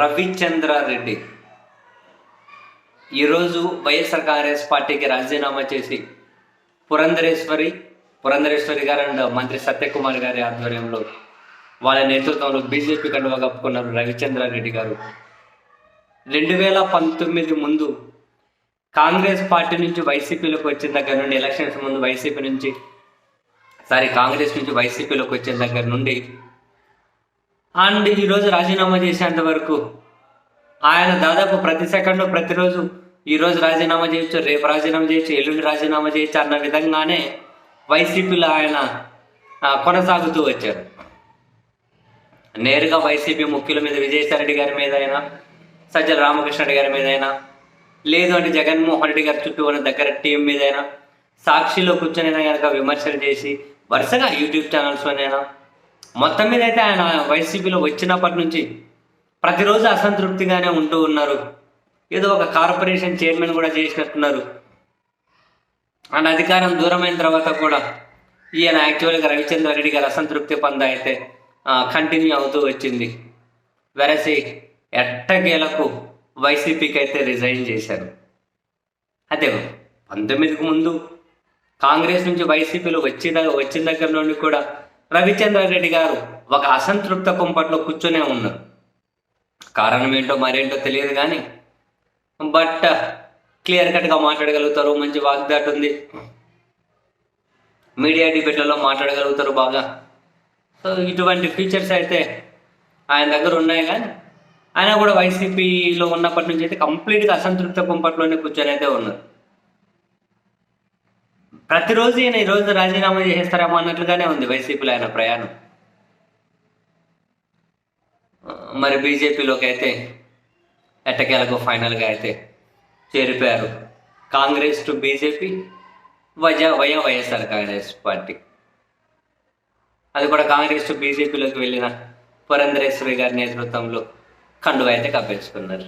రవిచంద్రారెడ్డి. ఈరోజు వైఎస్ఆర్ కాంగ్రెస్ పార్టీకి రాజీనామా చేసి పురంధరేశ్వరి పురంధరేశ్వరి గారు అండ్ మంత్రి సత్యకుమార్ గారి ఆధ్వర్యంలో వాళ్ళ నేతృత్వంలో బీజేపీ కండువా కప్పుకున్నారు రవిచంద్రారెడ్డి గారు. రెండు వేల పంతొమ్మిది ముందు కాంగ్రెస్ పార్టీ నుంచి వైసీపీలోకి వచ్చిన దగ్గర నుండి ఎలక్షన్స్ ముందు వైసీపీ నుంచి సారీ కాంగ్రెస్ నుంచి వైసీపీలోకి వచ్చిన దగ్గర నుండి అండ్ ఈరోజు రాజీనామా చేసేంత వరకు ఆయన దాదాపు ప్రతి సెకండ్ ప్రతిరోజు ఈరోజు రాజీనామా చేయొచ్చు రేపు రాజీనామా చేయొచ్చు ఎల్లుండి రాజీనామా చేయొచ్చు అన్న విధంగానే వైసీపీలో ఆయన కొనసాగుతూ వచ్చారు. నేరుగా వైసీపీ ముఖ్యుల మీద విజయసాయిరెడ్డి గారి మీద అయినా సజ్జల రామకృష్ణ రెడ్డి గారి మీద అయినా లేదు అంటే జగన్మోహన్ రెడ్డి గారి చుట్టూ ఉన్న దగ్గర టీం మీద అయినా సాక్షిలో కూర్చొని కనుక విమర్శలు చేసి వరుసగా యూట్యూబ్ ఛానల్స్లోనైనా మొత్తం మీద అయితే ఆయన వైసీపీలో వచ్చినప్పటి నుంచి ప్రతిరోజు అసంతృప్తిగానే ఉంటూ ఉన్నారు. ఏదో ఒక కార్పొరేషన్ చైర్మన్ కూడా చేసినట్టున్నారు. అండ్ అధికారం దూరమైన తర్వాత కూడా ఈయన యాక్చువల్గా రవిచంద్ర రెడ్డి గారు అసంతృప్తి పంద అయితే కంటిన్యూ అవుతూ వచ్చింది. వెరసి ఎట్టగేలకు వైసీపీకి అయితే రిజైన్ చేశారు. అదే పంతొమ్మిదికి ముందు కాంగ్రెస్ నుంచి వైసీపీలో వచ్చిన వచ్చిన దగ్గర నుండి కూడా రవిచంద్రారెడ్డి గారు ఒక అసంతృప్త కుంపట్లో కూర్చొనే ఉన్నారు. కారణం ఏంటో మరేంటో తెలియదు కానీ బట్ క్లియర్ కట్గా మాట్లాడగలుగుతారు మంచి వాగ్దాట్ ఉంది. మీడియా డిబేట్లలో మాట్లాడగలుగుతారు బాగా. సో ఇటువంటి ఫీచర్స్ అయితే ఆయన దగ్గర ఉన్నాయి కానీ ఆయన కూడా వైసీపీలో ఉన్నప్పటి నుంచి అయితే కంప్లీట్గా అసంతృప్త కుంపట్లోనే కూర్చొని అయితే ఉన్నారు. ప్రతిరోజు ఈయన ఈరోజు రాజీనామా చేసేస్తారేమో అన్నట్లుగానే ఉంది వైసీపీలో ఆయన ప్రయాణం. మరి బీజేపీలోకి అయితే ఎట్టకేలకు ఫైనల్గా అయితే చేరిపోయారు. కాంగ్రెస్ టు బీజేపీ వజ వయ వైఎస్ఆర్ కాంగ్రెస్ పార్టీ. అది కూడా కాంగ్రెస్ టు బీజేపీలోకి వెళ్ళిన పురంధరేశ్వరి గారి నేతృత్వంలో కండువా అయితే కప్పించుకున్నారు.